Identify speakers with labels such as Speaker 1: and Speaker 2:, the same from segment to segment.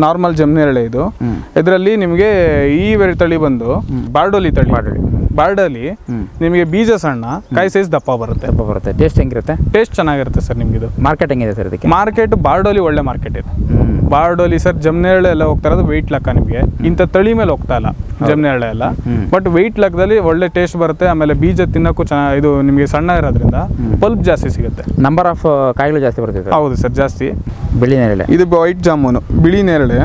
Speaker 1: Normal ಜಮ್ನೇರಳೆ ಇದು. ಇದರಲ್ಲಿ ನಿಮಗೆ ಈ ವೆರೈ ತಳಿ ಬಂದು ಬಾರ್ಡೋಲಿ ತಳಿ. ಬಾರ್ಡೋಲಿ. ನಿಮಗೆ ಬೀಜ ಸಣ್ಣ ಕಾಯಿ ಸೈಜ್ ದಪ್ಪ ಬರುತ್ತೆ.
Speaker 2: ದಪ್ಪ ಬರುತ್ತೆ. ಟೇಸ್ಟ್ ಹೆಂಗಿರುತ್ತೆ?
Speaker 1: ಟೇಸ್ಟ್ ಚೆನ್ನಾಗಿರುತ್ತೆ ಸರ್ ನಿಮ್ಗಿದು.
Speaker 2: ಮಾರ್ಕೆಟ್ ಹೆಂಗಿದೆ ಸರ್ ಇದಕ್ಕೆ?
Speaker 1: ಮಾರ್ಕೆಟ್ ಬಾರ್ಡೋಲಿ ಒಳ್ಳೆ ಮಾರ್ಕೆಟ್ ಇದೆ. ಬಾರ್ಡೋಲಿ ಸರ್ ಜಮ್ನೇರಳೆ ಎಲ್ಲ ಹೋಗ್ತಾ ಇರೋದು ವೆಯ್ಟ್ ಲಕ್ಕ ನಿಮಗೆ. ಇಂಥ ತಳಿ ಮೇಲೆ ಹೋಗ್ತಾ ಇಲ್ಲ ಜಮ್ನೇರಳೆ ಎಲ್ಲ. ಬಟ್ ವೆಯ್ಟ್ ಲಕ್ಕದಲ್ಲಿ ಒಳ್ಳೆ ಟೇಸ್ಟ್ ಬರುತ್ತೆ ಆಮೇಲೆ ಬೀಜ ತಿನ್ನಕ್ಕೂ ಚೆನ್ನಾಗಿ ಇದು ನಿಮಗೆ ಸಣ್ಣ ಇರೋದ್ರಿಂದ ಪಲ್ಪ್ ಜಾಸ್ತಿ ಸಿಗುತ್ತೆ.
Speaker 2: ನಂಬರ್ ಆಫ್ ಕಾಯಿಗಳು ಜಾಸ್ತಿ ಬರುತ್ತೆ
Speaker 1: ಹೌದು ಸರ್ ಜಾಸ್ತಿ.
Speaker 2: ಬಿಳಿ ನೇರಳೆ.
Speaker 1: ಇದು ವೈಟ್ ಜಾಮೂನು ಬಿಳಿ ನೇರಳೆ.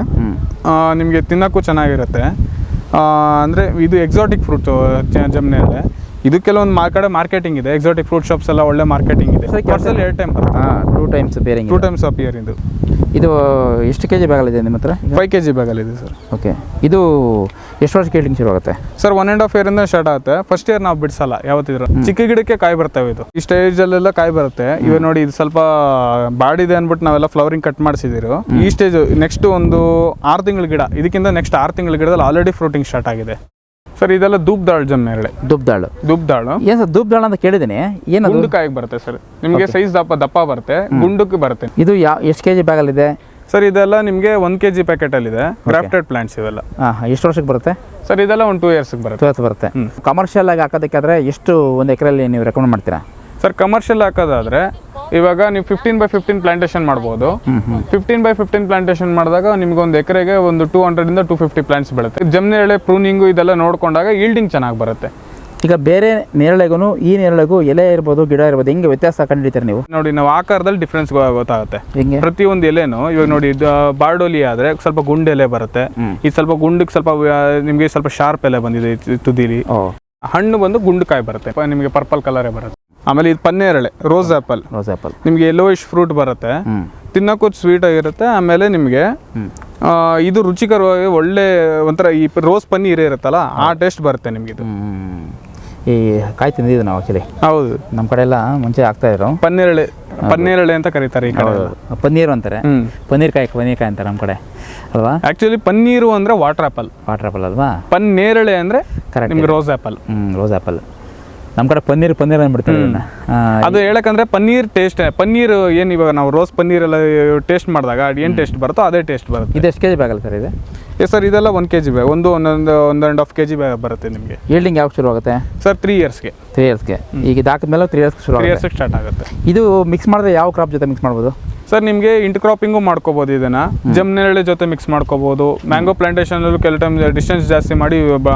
Speaker 1: ನಿಮಗೆ ತಿನ್ನಕ್ಕೂ ಚೆನ್ನಾಗಿರುತ್ತೆ ಅಂದರೆ ಇದು ಎಕ್ಸಾಟಿಕ್ ಫ್ರೂಟ್ ಜಮ್ನೇರಳೆ ಇದು ಕೆಲವೊಂದು ಮಾ ಕಡೆ ಮಾರ್ಕೆಟಿಂಗ್ ಇದೆ ಎಕ್ಸಾಟಿಕ್ ಫ್ರೂಟ್ ಶಾಪ್ಸ್ ಎಲ್ಲ ಒಳ್ಳೆ ಮಾರ್ಕೆಟಿಂಗ್ ಇದೆ. ವರ್ಷದಲ್ಲಿ ಎರಡು ಟೈಮ್ ಬರುತ್ತೆ.
Speaker 2: Two times appear
Speaker 1: two times year ಇದು.
Speaker 2: ಇದು ಎಷ್ಟು ಕೆ ಜಿ ಬ್ಯಾಗಲ್ಲಿದೆ ನಿಮ್ಮ ಹತ್ರ?
Speaker 1: ಫೈವ್ ಕೆ ಜಿ ಬ್ಯಾಗಲ್ಲಿದೆ ಸರ್
Speaker 2: ಓಕೆ ಇದು ಎಷ್ಟು ವರ್ಷ ಕೇಳಿಂಗ್ ಶುರು ಆಗುತ್ತೆ
Speaker 1: ಸರ್ ಒನ್ ಆ್ಯಂಡ್ ಇಯರ್ ಇಯರಿಂದ ಸ್ಟಾರ್ಟ್ ಆಗುತ್ತೆ. ಫಸ್ಟ್ ಇಯರ್ ನಾವು ಬಿಡಿಸಲ್ಲ ಯಾವತ್ತಿದ್ರು. ಚಿಕ್ಕ ಗಿಡಕ್ಕೆ ಕಾಯಿ ಬರ್ತವೆ ಇದು. ಈ ಸ್ಟೇಜಲ್ಲೆಲ್ಲ ಕಾಯಿ ಬರುತ್ತೆ. ಇವಾಗ ನೋಡಿ ಇದು ಸ್ವಲ್ಪ ಬಾಡಿದೆ ಅಂದ್ಬಿಟ್ಟು ನಾವೆಲ್ಲ ಫ್ಲವರಿಂಗ್ ಕಟ್ ಮಾಡಿಸಿದಿರು ಈ ಸ್ಟೇಜ್ ನೆಕ್ಸ್ಟ್ ಒಂದು ಆರು ತಿಂಗಳ ಗಿಡ. ಇದಕ್ಕಿಂತ ನೆಕ್ಸ್ಟ್ ಆರು ತಿಂಗಳ ಗಿಡದಲ್ಲಿ ಆಲ್ರೆಡಿ ಫ್ರೂಟಿಂಗ್ ಸ್ಟಾರ್ಟ್ ಆಗಿದೆ. ಸರ್ ಇದೆಲ್ಲ ದುಬ್ದಾಳು ದಾಳ್ ಜಮ್ನೇರಳೆ
Speaker 2: ದುಬ್ದಾಳು
Speaker 1: ದಾಳು
Speaker 2: ಏನು ಸರ್ ದುಬ್ದಾಳು ಅಂತ ಕೇಳಿದ್ದೀನಿ ಏನದು?
Speaker 1: ಗುಂಡು ಕಾಯಿಗೆ ಬರುತ್ತೆ ಸರ್. ನಿಮಗೆ ಸೈಜ್ ದಪ್ಪ ದಪ್ಪ ಬರುತ್ತೆ ಗುಂಡಕ್ಕೆ ಬರುತ್ತೆ.
Speaker 2: ಇದು ಯಾವ ಎಷ್ಟು ಕೆ ಜಿ ಇದೆ?
Speaker 1: ಸರ್ ಇದೆಲ್ಲ ನಿಮಗೆ ಒನ್ ಕೆ ಜಿ ಪ್ಯಾಕೆಟಲ್ಲಿದೆ ಕ್ರಾಫ್ಟೆಡ್ ಪ್ಲಾಂಟ್ಸ್ ಇವೆಲ್ಲ.
Speaker 2: ಹಾಂ ಎಷ್ಟು ವರ್ಷಕ್ಕೆ ಬರುತ್ತೆ?
Speaker 1: ಸರ್ ಇದೆಲ್ಲ ಒಂದು ಟೂ ಇಯರ್ಸ್ಗೆ ಬರುತ್ತೆ.
Speaker 2: ಬರುತ್ತೆ. ಕಮರ್ಷಿಯಲ್ ಆಗಿ ಹಾಕೋದಕ್ಕಾದ್ರೆ ಎಷ್ಟು ಒಂದು ಎಕರೆಯಲ್ಲಿ ನೀವು ರೆಕಮೆಂಡ್ ಮಾಡ್ತೀರಾ?
Speaker 1: ಸರ್ ಕಮರ್ಷಿಯಲ್ ಹಾಕೋದಾದ್ರೆ ಇವಾಗ ನೀವು ಫಿಫ್ಟೀನ್ ಬೈ ಫಿಫ್ಟೀನ್ ಪ್ಲಾಂಟೇಶನ್ ಮಾಡ್ಬೋದು. ಫಿಫ್ಟೀನ್ ಬೈ ಫಿಫ್ಟೀನ್ ಪ್ಲಾಂಟೇಶನ್ ಮಾಡಿದಾಗ ನಿಮ್ಗೆ ಒಂದು ಎಕರೆಗೆ ಒಂದು ಟೂ ಹಂಡ್ರೆಡ್ ಇಂದ ಟೂ ಫಿಫ್ಟಿ ಪ್ಲಾಂಟ್ಸ್ ಬೀಳುತ್ತೆ. ಜಮ್ನೇರಳೆ ಪ್ರೂನಿಂಗು ಇದೆಲ್ಲ ನೋಡ್ಕೊಂಡಾಗ ಈಲ್ಡಿಂಗ್ ಚೆನ್ನಾಗಿ ಬರುತ್ತೆ.
Speaker 2: ಈಗ ಬೇರೆ ನೇರಳೆಗೂ ಈ ನೇರಳೆಗೂ ಎಲೆ ಇರ್ಬೋದು ಗಿಡ ಇರ್ಬೋದು ಹೆಂಗೆ ವ್ಯತ್ಯಾಸ ಕಂಡುಹಿಡಿತೀರಾ ನೀವು?
Speaker 1: ನೋಡಿ ನಾವು ಆಕಾರದಲ್ಲಿ ಡಿಫ್ರೆನ್ಸ್ ಗೊತ್ತಾಗುತ್ತೆ.
Speaker 2: ಹೆಂಗೆ?
Speaker 1: ಪ್ರತಿಯೊಂದು ಎಲೆನು ಇವಾಗ ನೋಡಿ ಇದು ಬಾರ್ಡೋಲಿ ಆದ್ರೆ ಸ್ವಲ್ಪ ಗುಂಡು ಎಲೆ ಬರುತ್ತೆ. ಇದು ಸ್ವಲ್ಪ ಗುಂಡಕ್ಕೆ ಸ್ವಲ್ಪ ನಿಮಗೆ ಸ್ವಲ್ಪ ಶಾರ್ಪ್ ಎಲೆ ಬಂದಿದೆ ತುದಿಲಿ. ಹಣ್ಣು ಬಂದು ಗುಂಡು ಕಾಯಿ ಬರುತ್ತೆ. ನಿಮಗೆ ಪರ್ಪಲ್ ಕಲರೇ ಬರುತ್ತೆ. ಆಮೇಲೆ ಇದು ಪನ್ನೇರಳೆ ರೋಸ್ ಆಪಲ್
Speaker 2: ರೋಸ್ ಆ್ಯಪಲ್
Speaker 1: ನಿಮಗೆ ಯೆಲ್ಲೋಯಿಶ್ ಫ್ರೂಟ್ ಬರುತ್ತೆ. ತಿನ್ನೋಕ್ಕೂ ಸ್ವೀಟ್ ಆಗಿರುತ್ತೆ ಆಮೇಲೆ ನಿಮಗೆ ಇದು ರುಚಿಕರವಾಗಿ ಒಳ್ಳೆ ಒಂಥರ ಈ ರೋಸ್ ಪನ್ನೀರ್ ಇರುತ್ತಲ್ಲ ಆ ಟೇಸ್ಟ್ ಬರುತ್ತೆ ನಿಮಗೆ ಇದು.
Speaker 2: ಈ ಕಾಯಿ ತಿಂದಿದ್ದು ನಾವು ಆಕ್ಚುಲಿ
Speaker 1: ಹೌದು.
Speaker 2: ನಮ್ಮ ಕಡೆ ಎಲ್ಲ ಮುಂಚೆ ಆಗ್ತಾ ಇದ್ರು.
Speaker 1: ಪನ್ನೇರಳೆ ಪನ್ನೇರಳೆ ಅಂತ ಕರೀತಾರೆ ಈ ಕಡೆ
Speaker 2: ಪನ್ನೀರು ಅಂತಾರೆ. ಪನ್ನೀರ್ ಕಾಯಿ ಪನ್ನೀರ್ ಕಾಯಿ ಅಂತಾರೆ ನಮ್ಮ ಕಡೆ. ಅಲ್ವಾ?
Speaker 1: ಆ್ಯಕ್ಚುಲಿ ಪನ್ನೀರು ಅಂದರೆ ವಾಟರ್ ಆಪಲ್
Speaker 2: ವಾಟರ್ ಆ್ಯಪಲ್ ಅಲ್ವಾ?
Speaker 1: ಪನ್ನೇರಳೆ ಅಂದರೆ
Speaker 2: ಕರೆಕ್ಟ್
Speaker 1: ನಿಮ್ಗೆ ರೋಸ್ ಆ್ಯಪಲ್
Speaker 2: ಹ್ಞೂ ರೋಸ್ ಆ್ಯಪಲ್ ನಮ್ಮ ಕಡೆ ಪನ್ನೀರ್ ಪನ್ನೀರ್ ಅಂದ್ಬಿಡ್ತಾರೆ ಇದನ್ನ. ಆ,
Speaker 1: ಅದು ಹೇಳಕಂದ್ರೆ ಪನ್ನೀರ್ ಟೇಸ್ಟ್ ಪನ್ನೀರ್ ಏನು ಇವಾಗ ನಾವು ರೋಸ್ ಪನ್ನೀರ್ ಎಲ್ಲ ಟೇಸ್ಟ್ ಮಾಡಿದಾಗ ಏನ್ ಟೇಸ್ಟ್ ಬರುತ್ತೋ ಅದೇ ಟೇಸ್ಟ್ ಬರುತ್ತೆ.
Speaker 2: ಇದು ಎಷ್ಟು ಕೆ ಜಿ ಸರ್ ಇದೆ?
Speaker 1: ಎಸ್ ಸರ್ ಇದೆಲ್ಲ ಒನ್ ಕೆ ಜಿ ಒಂದು ಒಂದೊಂದು ಒಂದು ಆ್ಯಂಡ್ ಹಾಫ್ ಕೆ ಜಿ ಬರುತ್ತೆ ನಿಮಗೆ.
Speaker 2: ಈಲ್ಡಿಂಗ್ ಯಾವಾಗ ಶುರು ಆಗುತ್ತೆ?
Speaker 1: ಸರ್ ತ್ರೀ ಇಯರ್ಸ್ಗೆ
Speaker 2: ತ್ರೀ ಇಯರ್ಸ್ಗೆ ಈಗ ಇದಾಕಿದ್ಮೇಲೆ ತ್ರೀ ಇಯರ್ಸ್ ಶುರು
Speaker 1: ತ್ರೀ
Speaker 2: ಆಗುತ್ತೆ.
Speaker 1: ಇಯರ್ಸ್ಗೆ ಸ್ಟಾರ್ಟ್ ಆಗುತ್ತೆ.
Speaker 2: ಇದು ಮಿಕ್ಸ್ ಮಾಡಿದ್ರೆ ಯಾವ ಕ್ರಾಪ್ ಜೊತೆ ಮಿಕ್ಸ್ ಮಾಡ್ಬೋದು?
Speaker 1: ಸರ್ ನಿಮಗೆ ಇಂಟ್ ಕ್ರಾಪಿಂಗು ಮಾಡ್ಕೋಬೋದು ಇದನ್ನ. ಜಮ್ನೆರಳೆ ಜೊತೆ ಮಿಕ್ಸ್ ಮಾಡ್ಕೋಬೋದು. ಮ್ಯಾಂಗೋ ಪ್ಲಾಂಟೇಷನಲ್ಲೂ ಕೆಲವು ಟೈಮ್ ಡಿಸ್ಟೆನ್ಸ್ ಜಾಸ್ತಿ ಮಾಡಿ ಬ-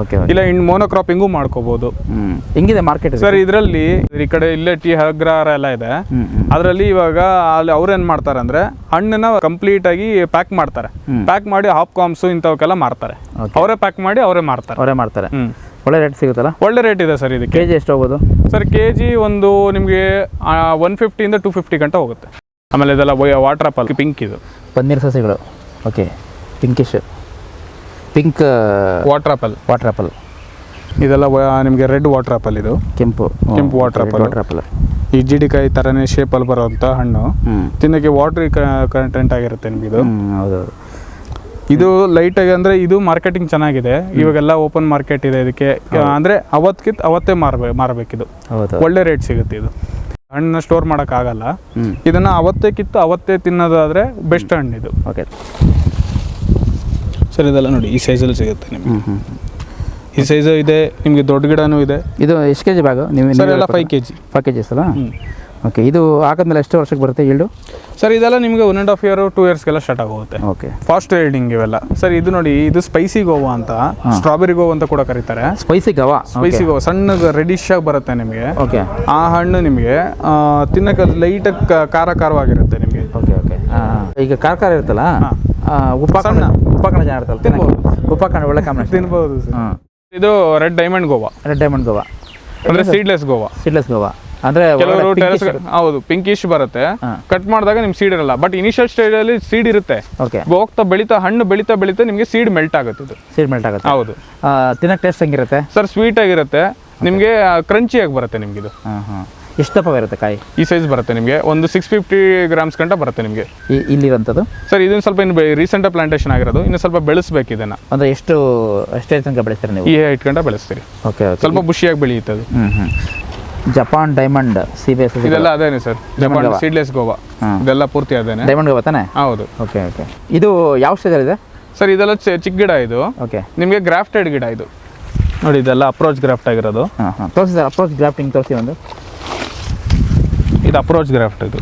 Speaker 2: ಓಕೆ
Speaker 1: ಇಲ್ಲ ಇನ್ ಮೋನೋಕ್ರಾಪಿಂಗು
Speaker 2: ಮಾಡ್ಕೋಬೋದು. ಹೆಂಗಿದೆ ಮಾರ್ಕೆಟ್
Speaker 1: ಸರ್ ಇದರಲ್ಲಿ ಈ ಕಡೆ ಇಲ್ಲೇ ಟೀ ಅಗ್ರಹಾರ ಎಲ್ಲ ಇದೆ. ಅದರಲ್ಲಿ ಇವಾಗ ಅಲ್ಲಿ ಅವ್ರು ಏನ್ ಮಾಡ್ತಾರೆ ಅಂದ್ರೆ ಹಣ್ಣನ್ನ ಕಂಪ್ಲೀಟ್ ಆಗಿ ಪ್ಯಾಕ್ ಮಾಡ್ತಾರೆ. ಪ್ಯಾಕ್ ಮಾಡಿ ಹಾಪ್ ಕಾಮ್ಸ್ ಇಂಥವಕ್ಕೆಲ್ಲ ಮಾರ್ತಾರೆ. ಅವರೇ ಪ್ಯಾಕ್ ಮಾಡಿ ಅವರೇ ಮಾರ್ತಾರೆ.
Speaker 2: ಅವರೇ ಮಾಡ್ತಾರೆ
Speaker 1: ಹ್ಮ್.
Speaker 2: ಒಳ್ಳೆ ರೇಟ್ ಸಿಗುತ್ತಲ್ಲ?
Speaker 1: ಒಳ್ಳೆ ರೇಟ್ ಇದೆ ಸರ್ ಇದಕ್ಕೆ.
Speaker 2: ಕೆ ಜಿ ಎಷ್ಟು ಹೋಗೋದು
Speaker 1: ಸರ್ ಕೆ ಜಿ ಒಂದು ನಿಮಗೆ ಒನ್ ಫಿಫ್ಟಿಯಿಂದ ಟು ಫಿಫ್ಟಿ ಗಂಟೆ ಹೋಗುತ್ತೆ. ಆಮೇಲೆ ಇದೆಲ್ಲ ವಾಟರ್ ಆಪಲ್ ಪಿಂಕ್ ಇದು.
Speaker 2: ಪನ್ನೀರ್ ಸಸಿಗಳು. Okay pinkish pink
Speaker 1: water apple
Speaker 2: water apple
Speaker 1: ಇದೆಲ್ಲ ನಿಮಗೆ ರೆಡ್ ವಾಟರ್ ಆಪಲ್ ಇದು.
Speaker 2: ಕೆಂಪು.
Speaker 1: ಕೆಂಪು ವಾಟರ್ ಆಪಲ್
Speaker 2: ವಾಟರ್ ಆಪಲ್
Speaker 1: ಈ ಜಿಡಿಕಾಯಿ ಥರನೇ ಶೇಪಲ್ಲಿ ಬರುವಂಥ ಹಣ್ಣು. ತಿನ್ನೋಕ್ಕೆ ವಾಟ್ರಿ ಕಂಟೆಂಟ್ ಆಗಿರುತ್ತೆ ನಿಮ್ಗೆ ಇದು.
Speaker 2: ಹೌದೌದು.
Speaker 1: ಇದು ಲೈಟ್ ಆಗಿ ಅಂದ್ರೆ ಇದು ಮಾರ್ಕೆಟಿಂಗ್ ಚೆನ್ನಾಗಿದೆ. ಇವಾಗೆಲ್ಲ ಓಪನ್ ಮಾರ್ಕೆಟ್ ಇದೆ ಇದಕ್ಕೆ. ಅಂದ್ರೆ ಅವತ್ಕಿತ್ ಅವತ್ತೇ ಮಾರ್ಬೇಕು ಮಾರಬೇಕಿದು.
Speaker 2: ಹೌದು.
Speaker 1: ಒಳ್ಳೆ ರೇಟ್ ಸಿಗುತ್ತೆ ಇದು. ಹಣ್ಣನ್ನ ಸ್ಟೋರ್ ಆಗಲ್ಲ ಇದನ್ನ ಅವತ್ತೇ ಕಿತ್ತು ಅವತ್ತೇ ತಿನ್ನೋದಾದ್ರೆ ಬೆಸ್ಟ್ ಹಣ್ಣು ಇದು.
Speaker 2: ಓಕೆ
Speaker 1: ಸರ್ ಇದೆಲ್ಲ ನೋಡಿ ಈ ಸೈಜಲ್ಲಿ ಸಿಗುತ್ತೆ ನಿಮ್ಗೆ. ಈ ಸೈಜ್ ಇದೆ ನಿಮಗೆ ದೊಡ್ಡ ಗಿಡನೂ ಇದೆ.
Speaker 2: ಇದು ಎಷ್ಟು ಕೆ ಜಿ ಬ್ಯಾಗು? ನೀವು
Speaker 1: ಸರ್ ಎಲ್ಲ five K G
Speaker 2: five K Gs ಅಲ್ಲ ಓಕೆ ಇದು ಹಾಕಿದ್ಮೇಲೆ ಎಷ್ಟು ವರ್ಷಕ್ಕೆ ಬರುತ್ತೆ ಈಲ್ಡು
Speaker 1: ಸರ್ ಇದೆಲ್ಲ ನಿಮಗೆ one and half year two ಇಯರ್ಸ್ಗೆಲ್ಲ start ಆಗೋಗುತ್ತೆ.
Speaker 2: ಓಕೆ
Speaker 1: ಫಾಸ್ಟ್ ರೈಡಿಂಗ್ ಇವೆಲ್ಲ. ಸರ್ ಇದು ನೋಡಿ ಇದು ಸ್ಪೈಸಿ ಗೋವಾ ಅಂತ ಸ್ಟ್ರಾಬೆರಿ ಗೋವಾ ಅಂತ ಕೂಡ ಕರೀತಾರೆ.
Speaker 2: ಸ್ಪೈಸಿ ಗೋವಾ
Speaker 1: ಸ್ಪೈಸಿ ಗೋವಾ ಸಣ್ಣ ರೆಡಿಶ್ ಆಗಿ ಬರುತ್ತೆ ನಿಮಗೆ.
Speaker 2: ಓಕೆ
Speaker 1: ಆ ಹಣ್ಣು ನಿಮಗೆ ತಿನ್ನಕ್ಕೆ ಲೈಟಾಗಿ ಖಾರ ಖಾರವಾಗಿರುತ್ತೆ ನಿಮಗೆ.
Speaker 2: ಓಕೆ ಓಕೆ ಈಗ ಖಾರ ಖಾರ ಇರುತ್ತಲ್ಲ? ಉಪಕರಣ ಉಪಕರಣ ಜನ ಇರ್ತಲ್ಲ ತಿನ್ಬೋದು. ಉಪಕರಣ ಒಳ್ಳೆ ಕಾಂಬಿನೇಷನ್
Speaker 1: ತಿನ್ಬೋದು ಇದು red diamond guava
Speaker 2: red diamond guava
Speaker 1: ಅಂದ್ರೆ ಸೀಡ್ಲೆಸ್ ಗೋವಾ
Speaker 2: ಸೀಡ್ಲೆಸ್ ಗೋವಾ ಅಂದರೆ
Speaker 1: ಕೆಲವರು ಟೆರೆಸ್ ಹೌದು ಪಿಂಕಿಶ್ ಬರುತ್ತೆ. ಕಟ್ ಮಾಡಿದಾಗ ನಿಮ್ಗೆ ಸೀಡ್ ಇರಲ್ಲ. ಬಟ್ ಇನಿಷಿಯಲ್ ಸ್ಟೇಜ್ ಅಲ್ಲಿ ಸೀಡ್ ಇರುತ್ತೆ. ಹೋಗ್ತಾ ಬೆಳೀತಾ ಹಣ್ಣು ಬೆಳೀತಾ ಬೆಳೀತಾ ನಿಮಗೆ ಸೀಡ್ ಮೆಲ್ಟ್ ಆಗುತ್ತೆ ಇದು
Speaker 2: ಸೀಡ್ ಮೆಲ್ಟ್ ಆಗುತ್ತೆ.
Speaker 1: ಹೌದು.
Speaker 2: ತಿನ್ನಕ್ಕೆ ಟೇಸ್ಟ್ ಹೆಂಗಿರುತ್ತೆ?
Speaker 1: ಸರ್ ಸ್ವೀಟ್ ಆಗಿರುತ್ತೆ. ನಿಮಗೆ ಕ್ರಂಚಿ ಆಗಿ ಬರುತ್ತೆ ನಿಮ್ಗೆ ಇದು.
Speaker 2: ಹಾಂ ಹಾಂ. ಎಷ್ಟು ದಪ್ಪ ಇರುತ್ತೆ ಕಾಯಿ?
Speaker 1: ಈ ಸೈಜ್ ಬರುತ್ತೆ ನಿಮಗೆ. ಒಂದು ಸಿಕ್ಸ್ ಫಿಫ್ಟಿ ಗ್ರಾಮ್ಸ್ ಗಂಟ ಬರುತ್ತೆ ನಿಮಗೆ.
Speaker 2: ಈ ಇಲ್ಲಿರೋಂಥದ್ದು
Speaker 1: ಸರ್ ಇದನ್ನ ಸ್ವಲ್ಪ ಇನ್ನು ರೀಸೆಂಟ್ ಪ್ಲಾಂಟೇಷನ್ ಆಗಿರೋದು. ಇನ್ನು ಸ್ವಲ್ಪ ಬೆಳೆಸ್ಬೇಕು ಇದನ್ನ.
Speaker 2: ಅಂದರೆ ಎಷ್ಟು ಎಷ್ಟೇ ತನಕ ಬೆಳೆಸ್ತೀರಿ ನೀವು?
Speaker 1: ಈ ಐಟ್ ಗಂಟ ಬೆಳೆಸ್ತೀರಿ.
Speaker 2: ಓಕೆ ಓಕೆ
Speaker 1: ಸ್ವಲ್ಪ ಬುಷಿಯಾಗಿ
Speaker 2: ಹ್ಞೂ Japan diamond C B S
Speaker 1: ಇದೆಲ್ಲ ಅದೇನೆ ಸರ್. ಜಪಾನ್. ಸೀಡ್ಲೆಸ್ ಗೋವಾ. ಇದೆಲ್ಲ ಪೂರ್ತಿ ಅದೇನೆ.
Speaker 2: ಡೈಮಂಡ್ ಗೋವಾ ತಾನೆ?
Speaker 1: ಹೌದು.
Speaker 2: Okay okay. ಇದು ಯಾವ ಸ್ಟೇಜಲ್ಲಿದೆ
Speaker 1: ಸರ್ ಇದೆಲ್ಲ ಚಿ- ಚಿಕ್ಕ ಗಿಡ ಇದು.
Speaker 2: ಓಕೆ.
Speaker 1: ನಿಮಗೆ ಗ್ರಾಫ್ಟೆಡ್ ಗಿಡ ಇದು. ನೋಡಿ ಇದೆಲ್ಲ ಅಪ್ರೋಚ್ ಗ್ರಾಫ್ಟ್ ಆಗಿರೋದು.
Speaker 2: ಹಾಂ ಹಾಂ. ತೋರಿಸಿ ಸರ್ ಅಪ್ರೋಚ್ ಗ್ರಾಫ್ಟಿಂಗ್ ತೋರಿಸಿ ಒಂದು.
Speaker 1: ಇದು ಅಪ್ರೋಚ್ ಗ್ರಾಫ್ಟ್ ಇದು.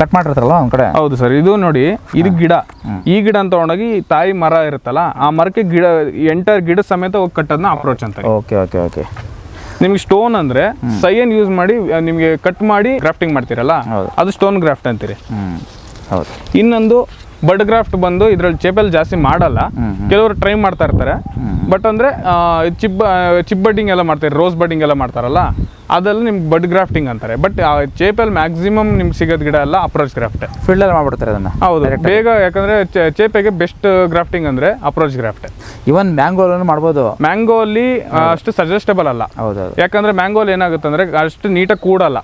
Speaker 2: ಕಟ್ ಮಾಡಿರ್ತಾರಲ್ಲ ಒಂದು ಕಡೆ?
Speaker 1: ಹೌದು ಸರ್ ಇದು ನೋಡಿ ಇದು ಗಿಡ. ಈ ಗಿಡ ಅಂತ ತಗೊಂಡೋಗಿ ತಾಯಿ ಮರ ಇರುತ್ತಲ್ಲ ಆ ಮರಕ್ಕೆ ಗಿಡ ಎಂಟರ್ ಗಿಡ ಸಮೇತ ಹೋಗಿ ಕಟ್ಟೋದನ್ನ ಅಪ್ರೋಚ್ ಅಂತ.
Speaker 2: Okay okay okay.
Speaker 1: ನಿಮ್ಗೆ ಸ್ಟೋನ್ ಅಂದ್ರೆ ಸೈಯನ್ ಯೂಸ್ ಮಾಡಿ ನಿಮಗೆ ಕಟ್ ಮಾಡಿ ಗ್ರಾಫ್ಟಿಂಗ್ ಮಾಡ್ತೀರಲ್ಲ ಅದು ಸ್ಟೋನ್ ಗ್ರಾಫ್ಟ್ ಅಂತೀರಿ.
Speaker 2: ಹೌದು.
Speaker 1: ಇನ್ನೊಂದು ಬಡ್ ಗ್ರಾಫ್ಟ್ ಬಂದು ಇದ್ರಲ್ಲಿ ಚೇಪಲ್ ಜಾಸ್ತಿ ಮಾಡಲ್ಲ ಕೆಲವರು ಟ್ರೈ ಮಾಡ್ತಾ ಇರ್ತಾರೆ. ಬಟ್ ಅಂದ್ರೆ ಚಿಪ್ ಚಿಪ್ ಬಡ್ಡಿಂಗ್ ಎಲ್ಲ ಮಾಡ್ತಾರೆ ರೋಸ್ ಬಡ್ಡಿಂಗ್ ಎಲ್ಲ ಮಾಡ್ತಾರಲ್ಲ ಅದೆಲ್ಲ ನಿಮ್ಗೆ ಬಡ್ ಗ್ರಾಫ್ಟಿಂಗ್ ಅಂತಾರೆ. ಬಟ್ ಚೇಪಲ್ಲಿ ಮ್ಯಾಕ್ಸಿಮಮ್ ನಿಮ್ಗೆ ಸಿಗೋದು ಗಿಡ ಎಲ್ಲ ಅಪ್ರೋಚ್ ಗ್ರಾಫ್ಟ್
Speaker 2: ಫೀಲ್ಡಲ್ಲಿ ಮಾಡ್ಬಿಡ್ತಾರೆ ಅದನ್ನು?
Speaker 1: ಹೌದು. ಬೇಗ ಯಾಕಂದ್ರೆ ಚೇಪೆಗೆ ಬೆಸ್ಟ್ ಗ್ರಾಫ್ಟಿಂಗ್ ಅಂದ್ರೆ ಅಪ್ರೋಚ್ ಗ್ರಾಫ್ಟ್
Speaker 2: ಇವನ್ ಮ್ಯಾಂಗೋಲನ್ನು ಮಾಡ್ಬೋದು?
Speaker 1: ಮ್ಯಾಂಗೋ ಅಲ್ಲಿ ಅಷ್ಟು ಸಜೆಸ್ಟಬಲ್ ಅಲ್ಲ.
Speaker 2: ಹೌದು ಯಾಕಂದರೆ
Speaker 1: ಯಾಕಂದ್ರೆ ಮ್ಯಾಂಗೋ ಅಲ್ಲಿ ಏನಾಗುತ್ತೆ ಅಂದರೆ ಅಷ್ಟು ನೀಟಾಗಿ ಕೂಡಲ್ಲ.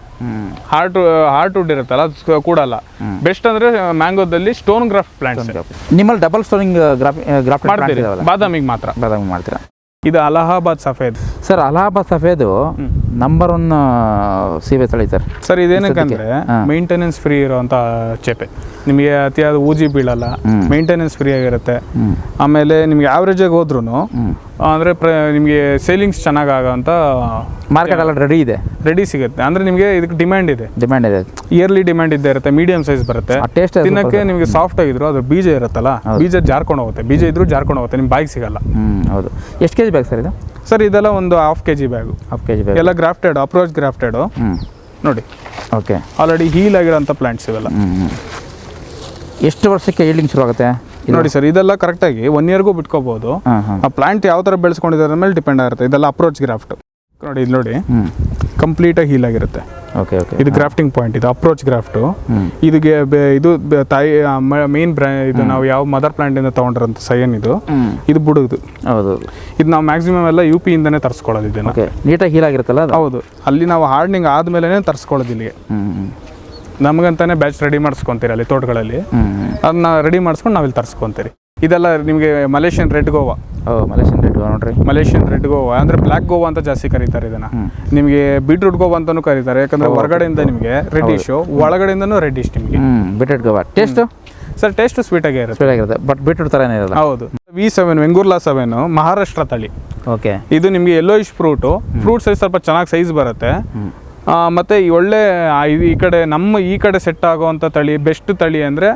Speaker 1: ಹಾರ್ಟ್ ಹಾರ್ಟ್ ವುಡ್ ಇರುತ್ತಲ್ಲ ಅದು ಕೂಡಲ್ಲ. ಬೆಸ್ಟ್ ಅಂದ್ರೆ ಮ್ಯಾಂಗೋದಲ್ಲಿ ಸ್ಟೋನ್ ಗ್ರಾಫ್ಟ್ ಪ್ಲಾಂಟ್ಸ್
Speaker 2: ನಿಮ್ಮಲ್ಲಿ ಡಬಲ್ ಸ್ಟೋನಿಂಗ್ ಗ್ರಾಫ್ ಗ್ರಾಫ್ಟ್
Speaker 1: ಮಾಡ್ತೀರಿ. ಬಾದಾಮಿಗೆ ಮಾತ್ರ.
Speaker 2: ಬಾದಾಮಿ ಮಾಡ್ತೀರಾ?
Speaker 1: ಇದು Allahabad Safed.
Speaker 2: Sir Allahabad Safed number one ಸೀಬೆ ತಳಿ ಸರ್
Speaker 1: ಸರ್ ಇದೇನಕ್ಕಂದ್ರೆ. ಮೇಂಟೆನೆನ್ಸ್ ಫ್ರೀ ಇರುವಂತ ಚೇಪೆ. ನಿಮಗೆ ಅತಿಯಾದ ಊಜಿ ಬೀಳಲ್ಲ ಮೇಂಟೆನೆನ್ಸ್ ಫ್ರೀ ಆಗಿರುತ್ತೆ. ಆಮೇಲೆ ನಿಮಗೆ ಆವ್ರೇಜ್ ಆಗಿ ಹೋದ್ರೂ ಅಂದ್ರೆ ಪ್ರ ನಿಮಗೆ ಸೇಲಿಂಗ್ಸ್ ಚೆನ್ನಾಗಿ ಆಗೋಂಥ
Speaker 2: ಮಾರ್ಕೆಟ್ ಎಲ್ಲ ರೆಡಿ ಇದೆ.
Speaker 1: ರೆಡಿ ಸಿಗುತ್ತೆ. ಅಂದ್ರೆ ನಿಮಗೆ ಇದಕ್ಕೆ ಡಿಮ್ಯಾಂಡ್ ಇದೆ.
Speaker 2: ಡಿಮ್ಯಾಂಡ್ ಇದೆ.
Speaker 1: ಇಯರ್ಲಿ ಡಿಮ್ಯಾಂಡ್ ಇದ್ದೇ ಇರುತ್ತೆ ಮೀಡಿಯಂ ಸೈಜ್ ಬರುತ್ತೆ.
Speaker 2: ಟೇಸ್ಟ್
Speaker 1: ತಿನ್ನಕ್ಕೆ ನಿಮಗೆ ಸಾಫ್ಟ್ ಆಗಿದ್ರು ಅದ್ರ ಬೀಜ ಇರುತ್ತಲ್ಲ ಬೀಜ ಜಾರ್ಕೊಂಡು ಹೋಗುತ್ತೆ. ಬೀಜ ಇದ್ರೂ ಜಾರ್ಕೊಂಡು ಹೋಗುತ್ತೆ ನಿಮ್ಮ ಬಾಯಿಗೆ ಸಿಗಲ್ಲ.
Speaker 2: ಹೌದು. ಎಷ್ಟು ಕೆ ಜಿ ಬೇಕು ಸರ್ ಇದು?
Speaker 1: ಸರ್ ಇದೆಲ್ಲ ಒಂದು half K G bag
Speaker 2: half K G bag
Speaker 1: ಎಲ್ಲ ಗ್ರಾಫ್ಟೆಡ್ ಅಪ್ರೋಚ್ ಗ್ರಾಫ್ಟೆಡು ನೋಡಿ.
Speaker 2: ಓಕೆ
Speaker 1: ಆಲ್ರೆಡಿ ಹೀಲ್ ಆಗಿರೋಂಥ ಪ್ಲ್ಯಾಂಟ್ಸ್ ಇವೆಲ್ಲ.
Speaker 2: ಎಷ್ಟು ವರ್ಷಕ್ಕೆ ಹೀಲಿಂಗ್ ಶುರು ಆಗುತ್ತೆ
Speaker 1: ನೋಡಿ ಸರ್ ಇದೆಲ್ಲ ಕರೆಕ್ಟಾಗಿ ಒನ್ ಇಯರ್ಗೂ ಬಿಟ್ಕೋಬಹುದು ಆ ಪ್ಲಾಂಟ್ ಯಾವ ಥರ ಬೆಳೆಸ್ಕೊಂಡಿದ್ದಾರೆ ಮೇಲೆ ಡಿಪೆಂಡ್ ಆಗಿರುತ್ತೆ. ಇದೆಲ್ಲ ಅಪ್ರೋಚ್ ಗ್ರಾಫ್ಟ್ ನೋಡಿ ಇದು ನೋಡಿ. ಕಂಪ್ಲೀಟಾಗಿ ಹೀಲ್ ಆಗಿರುತ್ತೆ.
Speaker 2: ಓಕೆ ಓಕೆ
Speaker 1: ಇದು ಗ್ರಾಫ್ಟಿಂಗ್ ಪಾಯಿಂಟ್ ಇದು ಅಪ್ರೋಚ್ ಗ್ರಾಫ್ಟು
Speaker 2: ಇದುಗೆ
Speaker 1: ಇದಕ್ಕೆ ಇದು ತಾಯಿ ಮೇನ್ ಬ್ರ್ಯಾ ಇದು ನಾವು ಯಾವ ಮದರ್ ಪ್ಲಾಂಟಿಂದ ತಗೊಂಡ್ರಂತ ಸೈಯನ್ ಇದು. ಇದು ಬುಡುದು.
Speaker 2: ಹೌದು.
Speaker 1: ಇದು ನಾವು ಮ್ಯಾಕ್ಸಿಮಮ್ ಎಲ್ಲ ಯು ಪಿ ಇಂದನೇ ತರಿಸ್ಕೊಳ್ಳೋದು ಇದನ್ನ.
Speaker 2: ನೀಟಾಗಿ ಹೀಲ್ ಆಗಿರುತ್ತಲ್ಲ
Speaker 1: ಹೌದು. ಅಲ್ಲಿ ನಾವು ಹಾರ್ಡ್ನಿಂಗ್ ಆದ್ಮೇಲೆ ತರಿಸ್ಕೊಳ್ಳೋದು ಇಲ್ಲಿಗೆ. ನಮಗಂತಾನೆ ಬ್ಯಾಚ್ ರೆಡಿ ಮಾಡಿಸ್ಕೊಂತೀರಿ ಅಲ್ಲಿ ತೋಟಗಳಲ್ಲಿ. ಅದನ್ನ ರೆಡಿ ಮಾಡಿಸ್ಕೊಂಡು ನಾವಿಲ್ಲಿ ತರಿಸ್ಕೊಂತೀರಿ. ಇದೆಲ್ಲ ನಿಮಗೆ ಮಲೇಷಿಯನ್ ರೆಡ್ ಗೋವಾ
Speaker 2: ಓ ಮಲೇಷಿಯನ್ ಗೋವಾ ನೋಡ್ರಿ.
Speaker 1: ಮಲೇಷಿಯನ್ ರೆಡ್ ಗೋವಾ ಅಂದ್ರೆ ಬ್ಲ್ಯಾಕ್ ಗೋವಾ ಅಂತ ಜಾಸ್ತಿ ಕರೀತಾರೆ ಇದನ್ನ. ನಿಮಗೆ ಬೀಟ್ರೂಟ್ ಗೋವಾ ಅಂತಾನೂ ಕರೀತಾರೆ ಯಾಕಂದ್ರೆ ಹೊರಗಡೆಯಿಂದ ನಿಮಗೆ ರೆಡ್ಡಿಶ್ ಒಳಗಡೆಯಿಂದನೂ ರೆಡ್ಡಿಶ್ ನಿಮಗೆ.
Speaker 2: Beetroot guava taste
Speaker 1: sir taste sweet ಆಗಿ ಇರುತ್ತೆ.
Speaker 2: ಆಗಿರುತ್ತೆ. ಬಟ್ ಬೀಟ್ರೂಟ್ ಥರನೇ ಇರಲ್ಲ.
Speaker 1: ಹೌದು. V seven Vengurla seven Maharashtra ತಳಿ.
Speaker 2: ಓಕೆ
Speaker 1: ಇದು ನಿಮಗೆ ಯೆಲ್ಲೋಯಿಶ್ ಫ್ರೂಟು ಫ್ರೂಟ್ ಸೈಜ್ ಸ್ವಲ್ಪ ಚೆನ್ನಾಗಿ ಸೈಜ್ ಬರುತ್ತೆ. ಮತ್ತೆ ಈ ಒಳ್ಳೆ ಈ ಕಡೆ ನಮ್ಮ ಈ ಕಡೆ ಸೆಟ್ ಆಗುವಂಥ ತಳಿ ಬೆಸ್ಟ್ ತಳಿ ಅಂದರೆ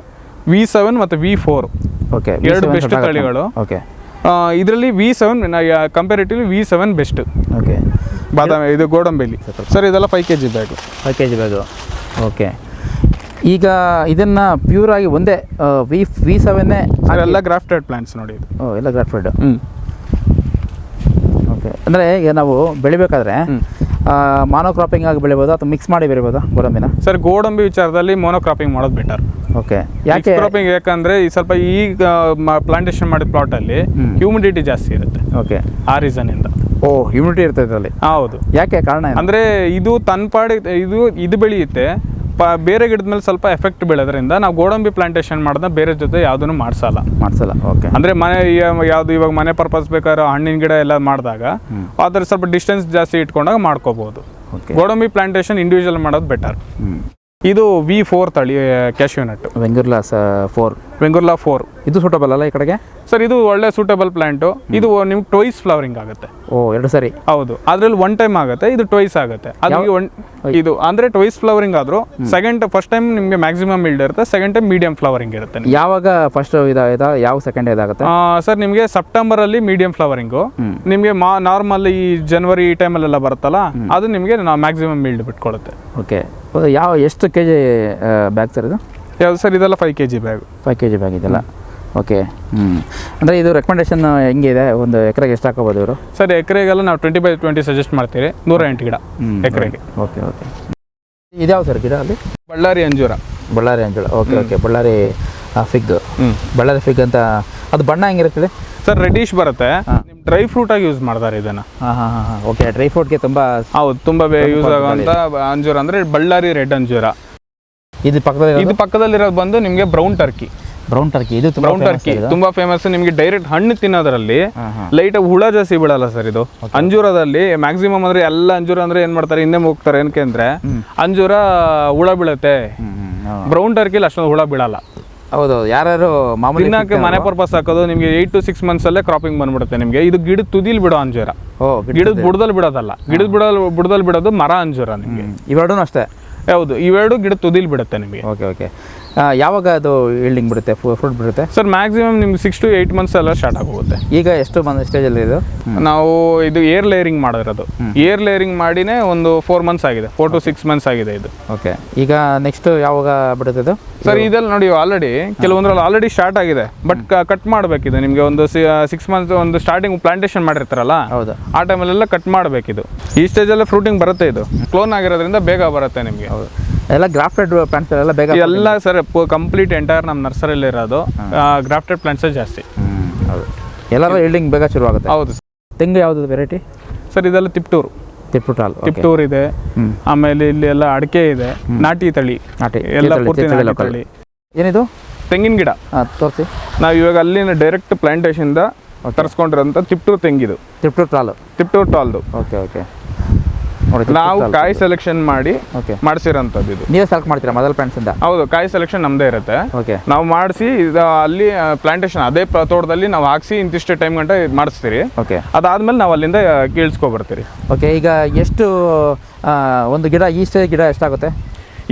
Speaker 1: ವಿ ಸೆವೆನ್ ಮತ್ತು ವಿ ಫೋರ್
Speaker 2: ಓಕೆ
Speaker 1: ಎರಡು ಬೆಸ್ಟ್ ತಳಿಗಳು
Speaker 2: ಓಕೆ
Speaker 1: ಇದರಲ್ಲಿ V seven comparatively V seven best
Speaker 2: okay
Speaker 1: ಬಾದಾಮಿ ಇದು ಗೋಡಂಬಿಲಿ. ಸರ್ ಇದೆಲ್ಲ five K G bag
Speaker 2: five K G bag okay ಈಗ ಇದನ್ನು ಪ್ಯೂರ್ ಆಗಿ ಒಂದೇ ವಿ ವಿ ಸೆವೆನ್ನೇ
Speaker 1: ಎಲ್ಲ ಗ್ರಾಫ್ಟೆಡ್ ಪ್ಲಾಂಟ್ಸ್ ನೋಡಿ ಇದು.
Speaker 2: ಓ ಎಲ್ಲ ಗ್ರಾಫ್ಟೆಡ್
Speaker 1: ಹ್ಞೂ
Speaker 2: ಓಕೆ ಅಂದರೆ ಈಗ ನಾವು ಬೆಳಿಬೇಕಾದ್ರೆ ಮಾನೋಕ್ರಾಪಿಂಗ್ ಆಗಿ ಬೆಳಿಬೋದಾ ಅಥವಾ ಮಿಕ್ಸ್ ಮಾಡಿ ಬೆಳಿಬೋದಾ ಗೋಡಂಬಿನ?
Speaker 1: ಸರ್ ಗೋಡಂಬಿ ವಿಚಾರದಲ್ಲಿ ಮೋನೋಕ್ರಾಪಿಂಗ್ ಮಾಡೋದು ಬೆಟರ್
Speaker 2: ಓಕೆ ಯಾಕೆ
Speaker 1: ಕ್ರಾಪಿಂಗ್ ಯಾಕಂದ್ರೆ ಈ ಸ್ವಲ್ಪ ಈಗ ಪ್ಲಾಂಟೇಶನ್ ಮಾಡಿದ ಪ್ಲಾಟಲ್ಲಿ ಹ್ಯೂಮಿಡಿಟಿ ಜಾಸ್ತಿ ಇರುತ್ತೆ.
Speaker 2: ಓಕೆ
Speaker 1: ಆ ರೀಸನ್ ಇಂದ.
Speaker 2: ಓ ಹ್ಯೂಮಿಡಿಟಿ ಇರ್ತದೆ ಅಲ್ಲಿ
Speaker 1: ಹೌದು.
Speaker 2: ಯಾಕೆ ಕಾರಣ
Speaker 1: ಅಂದ್ರೆ ಇದು ತನ್ಪಾಡಿ ಇದು ಇದು ಬೆಳೆಯುತ್ತೆ ಬೇರೆ ಗಿಡದ ಮೇಲೆ ಸ್ವಲ್ಪ ಎಫೆಕ್ಟ್ ಬೀಳೋದ್ರಿಂದ ನಾವು ಗೋಡಂಬಿ ಪ್ಲಾಂಟೇಶನ್ ಮಾಡೋದನ್ನ ಬೇರೆ ಜೊತೆ ಯಾವುದನ್ನು ಮಾಡಿಸಲ್ಲ.
Speaker 2: ಮಾಡಿಸಲ್ಲ ಓಕೆ
Speaker 1: ಅಂದ್ರೆ ಮನೆ ಯಾವ್ದು ಇವಾಗ ಮನೆ ಪರ್ಪಸ್ ಬೇಕಾದ್ರೆ ಹಣ್ಣಿನ ಗಿಡ ಎಲ್ಲ ಮಾಡಿದಾಗ ಅದ್ರ ಸ್ವಲ್ಪ ಡಿಸ್ಟೆನ್ಸ್ ಜಾಸ್ತಿ ಇಟ್ಕೊಂಡಾಗ ಮಾಡ್ಕೋಬಹುದು
Speaker 2: ಓಕೆ
Speaker 1: ಗೋಡಂಬಿ ಪ್ಲಾಂಟೇಶನ್ ಇಂಡಿವಿಜುವಲ್ ಮಾಡೋದು ಬೆಟರ್ ಇದು ವಿ ಫೋರ್ ತಳಿ cashew nut nut
Speaker 2: Vengurla's four
Speaker 1: Vengurla four
Speaker 2: ಇದು ಸೂಟಬಲ್ ಅಲ್ಲ ಈ ಕಡೆಗೆ?
Speaker 1: ಸರ್ ಇದು ಒಳ್ಳೆ ಸೂಟಬಲ್ ಪ್ಲಾಂಟು ಇದು ನಿಮ್ಗೆ ಟೊಯ್ಸ್ ಫ್ಲವರಿಂಗ್ ಆಗುತ್ತೆ.
Speaker 2: ಓ ಎರಡು ಸರಿ.
Speaker 1: ಹೌದು. ಅದ್ರಲ್ಲಿ ಒನ್ ಟೈಮ್ ಆಗುತ್ತೆ ಇದು ಟ್ವೈಸ್ ಆಗುತ್ತೆ. ಅದು ಒನ್ ಇದು ಅಂದ್ರೆ ಟ್ವೈಸ್ ಫ್ಲವರಿಂಗ್ ಆದ್ರೂ ಸೆಕೆಂಡ್ ಫಸ್ಟ್ ಟೈಮ್ ನಿಮಗೆ ಮ್ಯಾಕ್ಸಿಮಮ್ ಇಲ್ಡ್ ಇರುತ್ತೆ ಸೆಕೆಂಡ್ ಟೈಮ್ ಮೀಡಿಯಂ ಫ್ಲವರಿಂಗ್ ಇರುತ್ತೆ
Speaker 2: ಯಾವಾಗ ಫಸ್ಟ್ ಇದಾ ಇದಾ ಯಾವ ಸೆಕೆಂಡ್ ಇದಾಗುತ್ತೆ?
Speaker 1: ಸರ್ ನಿಮಗೆ ಸೆಪ್ಟೆಂಬರ್ ಅಲ್ಲಿ ಮೀಡಿಯಂ ಫ್ಲವರಿಂಗು ನಿಮಗೆ ಮಾ ನಾರ್ಮಲ್ ಈ ಜನವರಿ ಈ ಟೈಮಲ್ಲೆಲ್ಲ ಬರುತ್ತಲ್ಲ ಅದು ನಿಮಗೆ ಮ್ಯಾಕ್ಸಿಮಮ್ ಇಲ್ಡ್ ಬಿಟ್ಕೊಳುತ್ತೆ
Speaker 2: ಓಕೆ ಯಾವ ಎಷ್ಟು ಕೆ ಜಿ ಬ್ಯಾಗ್ ಸರ್ ಇದು?
Speaker 1: ಯಾವ್ದು ಸರ್? ಇದೆಲ್ಲ five K G bag
Speaker 2: five K G bag ಇದೆಲ್ಲ ಓಕೆ ಹ್ಞೂ ಅಂದರೆ ಇದು ರೆಕಮೆಂಡೇಶನ್ ಹೆಂಗಿದೆ ಒಂದು ಎಕರೆಗೆ ಎಷ್ಟು ಹಾಕೋಬೋದು ಇವರು?
Speaker 1: ಸರ್ ಎಕರೆಗೆಲ್ಲ ನಾವು ಟ್ವೆಂಟಿ ಬೈ ಟ್ವೆಂಟಿ ಸಜೆಸ್ಟ್ ಮಾಡ್ತೀವಿ ನೂರ ಎಂಟು ಗಿಡ ಎಕರೆಗೆ.
Speaker 2: ಓಕೆ ಓಕೆ ಇದ್ಯಾವ ಸರ್ ಗಿಡ ಅಲ್ಲಿ?
Speaker 1: ಬಳ್ಳಾರಿ ಅಂಜೂರ.
Speaker 2: ಬಳ್ಳಾರಿ ಅಂಜೂರ. ಓಕೆ ಓಕೆ ಬಳ್ಳಾರಿ ಫಿಗ್
Speaker 1: ಹ್ಞೂ
Speaker 2: ಬಳ್ಳಾರಿ ಫಿಗ್ ಅಂತ ಅದು ಬಣ್ಣ ಹೆಂಗಿರುತ್ತೆ
Speaker 1: ಸರ್ ರೆಡಿಶ್ ಬರುತ್ತೆ. ನಿಮ್ಮ ಡ್ರೈ ಫ್ರೂಟ್ ಆಗಿ ಯೂಸ್ ಮಾಡ್ತಾರೆ ಇದನ್ನ.
Speaker 2: ಹಾಂ ಹಾಂ ಹಾಂ ಹಾಂ. ಓಕೆ ಡ್ರೈ ಫ್ರೂಟ್ಗೆ ತುಂಬ
Speaker 1: ಹೌದು ತುಂಬಾ ಯೂಸ್ ಆಗುವಂತ ಅಂಜೂರ ಅಂದ್ರೆ ಬಳ್ಳಾರಿ ರೆಡ್ ಅಂಜೂರ.
Speaker 2: ಇದು ಪಕ್ಕದಲ್ಲಿ
Speaker 1: ಇದು ಪಕ್ಕದಲ್ಲಿರೋದು ಬಂದು ನಿಮಗೆ ಬ್ರೌನ್ ಟರ್ಕಿ
Speaker 2: ಬ್ರೌನ್ ಟರ್ಕಿ ಇದು
Speaker 1: ಬ್ರೌನ್ ಟರ್ಕಿ ತುಂಬಾ ಫೇಮಸ್ ನಿಮಗೆ ಡೈರೆಕ್ಟ್ ಹಣ್ಣು ತಿನ್ನೋದ್ರಲ್ಲಿ ಲೈಟ್ ಹುಳ ಜಾಸ್ತಿ ಬೀಳಲ್ಲ ಸರ್ ಇದು. ಅಂಜೂರದಲ್ಲಿ ಮ್ಯಾಕ್ಸಿಮಮ್ ಅಂದ್ರೆ ಎಲ್ಲ ಅಂಜೂರ ಅಂದ್ರೆ ಏನ್ ಮಾಡ್ತಾರೆ? ಹಿಂದೆ ಹೋಗ್ತಾರೆ ಏನಕ್ಕೆ ಅಂದ್ರೆ ಅಂಜೂರ ಹುಳ ಬೀಳುತ್ತೆ. ಬ್ರೌನ್ ಟರ್ಕಿಲಿ ಅಷ್ಟೊಂದು ಹುಳ ಬೀಳಲ್ಲ.
Speaker 2: ಹೌದು ಯಾರು ಮಾಮೂಲಿ
Speaker 1: ಮನೆ ಪರ್ಪಸ್ ಹಾಕೋದು ನಿಮಗೆ ಏಟ್ ಟು ಸಿಕ್ಸ್ ಮಂತ್ಸ್ ಅಲ್ಲೇ ಕ್ರಾಪಿಂಗ್ ಬಂದ್ಬಿಡುತ್ತೆ ನಿಮಗೆ. ಇದು ಗಿಡದ ತುದಿಲ್ ಬಿಡೋ ಅಂಜೂರ.
Speaker 2: ಗಿಡ
Speaker 1: ಗಿಡದ ಬುಡದಲ್ಲಿ ಬಿಡೋದಲ್ಲ. ಗಿಡದ ಬುಡದಲ್ಲಿ ಬುಡದಲ್ಲಿ ಬಿಡೋದು ಮರ ಅಂಜೂರ ನಿಮಗೆ.
Speaker 2: ಇವೆರಡೂ ಅಷ್ಟೇ.
Speaker 1: ಹೌದು ಇವೆರಡು ಗಿಡ ತುದಿಲ್ ಬಿಡುತ್ತೆ ನಿಮಗೆ.
Speaker 2: ಓಕೆ ಓಕೆ ಯಾವಾಗ ಅದು ಈಲ್ಡಿಂಗ್ ಬಿಡುತ್ತೆ? ಫ್ರೂಟ್ ಬಿಡುತ್ತೆ?
Speaker 1: ಸರ್ ಮ್ಯಾಕ್ಸಿಮಮ್ ನಿಮ್ಗೆ ಸಿಕ್ಸ್ ಟು ಏಯ್ಟ್ ಮಂತ್ಸ್ ಎಲ್ಲ ಸ್ಟಾರ್ಟ್ ಆಗೋಗುತ್ತೆ.
Speaker 2: ಈಗ ಎಷ್ಟು ಬಂದ ಸ್ಟೇಜಲ್ಲಿ ಇದು?
Speaker 1: ನಾವು ಇದು ಏರ್ ಲೇಯರಿಂಗ್ ಮಾಡಿರೋದು. ಏರ್ ಲೇಯರಿಂಗ್ ಮಾಡಿನೇ ಒಂದು ಫೋರ್ ಮಂತ್ಸ್ ಆಗಿದೆ. ಫೋರ್ ಟು ಸಿಕ್ಸ್ ಮಂತ್ಸ್ ಆಗಿದೆ ಇದು.
Speaker 2: ಓಕೆ ಈಗ ನೆಕ್ಸ್ಟ್ ಯಾವಾಗ ಬಿಡುತ್ತೆ ಇದು?
Speaker 1: ಸರ್ ಇದೆಲ್ಲ ನೋಡಿ ಆಲ್ರೆಡಿ ಕೆಲವೊಂದ್ರಲ್ಲಿ ಆಲ್ರೆಡಿ ಸ್ಟಾರ್ಟ್ ಆಗಿದೆ. ಬಟ್ ಕಟ್ ಮಾಡಬೇಕಿದೆ. ನಿಮಗೆ ಒಂದು ಸಿಕ್ಸ್ ಮಂತ್ಸ್ ಒಂದು ಸ್ಟಾರ್ಟಿಂಗ್ ಪ್ಲಾಂಟೇಶನ್ ಮಾಡಿರ್ತಾರಲ್ಲ
Speaker 2: ಹೌದು.
Speaker 1: ಆ ಟೈಮಲ್ಲೆಲ್ಲ ಕಟ್ ಮಾಡಬೇಕಿದು. ಈ ಸ್ಟೇಜಲ್ಲೇ ಫ್ರೂಟಿಂಗ್ ಬರುತ್ತೆ ಇದು. ಕ್ಲೋನ್ ಆಗಿರೋದ್ರಿಂದ ಬೇಗ ಬರುತ್ತೆ ನಿಮಗೆ.
Speaker 2: ಹೌದು. ಎಲ್ಲ ಗ್ರಾಫ್ಟೆಡ್ ಪ್ಲಾಂಟ್ಸ್ ಎಲ್ಲ ಬೇಗ
Speaker 1: ಎಲ್ಲ ಸರ್ ಕಂಪ್ಲೀಟ್ ಎಂಟೈರ್ ನಮ್ಮ ನರ್ಸರಿಯಲ್ಲಿ ಇರೋದು. ಗ್ರಾಫ್ಟೆಡ್ ಪ್ಲಾಂಟ್ಸೇ ಜಾಸ್ತಿ.
Speaker 2: ಹೌದು. ಎಲ್ಲರೂ ಈಲ್ಡಿಂಗ್ ಬೇಗ ಶುರು ಆಗುತ್ತೆ
Speaker 1: ಹೌದು
Speaker 2: ತೆಂಗು ಯಾವುದು ವೆರೈಟಿ
Speaker 1: ಸರ್ ಇದೆಲ್ಲ ತಿಪ್ಟೂರು.
Speaker 2: ತಿಪ್ಪುಟಾಲ್
Speaker 1: ತಿಪ್ಟೂರ್ ಇದೆ. ಆಮೇಲೆ ಇಲ್ಲಿ ಎಲ್ಲ ಅಡಿಕೆ ಇದೆ. ನಾಟಿ ತಳಿ.
Speaker 2: ನಾಟಿ
Speaker 1: ಎಲ್ಲ ಪೂರ್ತಿ ನಾಟಿ ತಳಿ.
Speaker 2: ಏನಿದು?
Speaker 1: ತೆಂಗಿನ ಗಿಡ.
Speaker 2: ತೋರಿಸಿ.
Speaker 1: ನಾವು ಇವಾಗ ಅಲ್ಲಿನ ಡೈರೆಕ್ಟ್ ಪ್ಲಾಂಟೇಶನ್ ತರಿಸ್ಕೊಂಡಿರೋಂಥ ತಿಪ್ಟೂರ್ ತೆಂಗಿದು.
Speaker 2: ತಿಪ್ಟೂರ್ ಟಾಲ್
Speaker 1: ತಿಪ್ಟೂರ್ ಟಾಲ್ದು
Speaker 2: ಓಕೆ ಓಕೆ
Speaker 1: ನಾವು ಕಾಯಿ ಸೆಲೆಕ್ಷನ್ ಮಾಡಿ ಮಾಡಿಸಿರೋಂಥದ್ದು ಇದು.
Speaker 2: ನೀವೇ ಸೆಲೆಕ್ಟ್ ಮಾಡ್ತೀರಾ ಮೊದಲ ಪ್ಲಾಂಟ್ಸಿಂದ
Speaker 1: ಹೌದು ಕಾಯಿ ಸೆಲೆಕ್ಷನ್ ನಮ್ಮದೇ ಇರುತ್ತೆ. ನಾವು ಮಾಡಿಸಿ ಇದು ಅಲ್ಲಿ ಪ್ಲಾಂಟೇಶನ್ ಅದೇ ತೋಟದಲ್ಲಿ ನಾವು ಹಾಕ್ಸಿ ಇಂತಿಷ್ಟು ಟೈಮ್ ಗಂಟೆ ಇದು ಮಾಡಿಸ್ತೀರಿ.
Speaker 2: ಓಕೆ
Speaker 1: ಅದಾದ್ಮೇಲೆ ನಾವು ಅಲ್ಲಿಂದ ಕೀಳ್ಸ್ಕೊಬರ್ತೀರಿ.
Speaker 2: ಓಕೆ ಈಗ ಎಷ್ಟು ಒಂದು ಗಿಡ ಈ ಸ್ಟೇಜ್ ಗಿಡ ಎಷ್ಟಾಗುತ್ತೆ?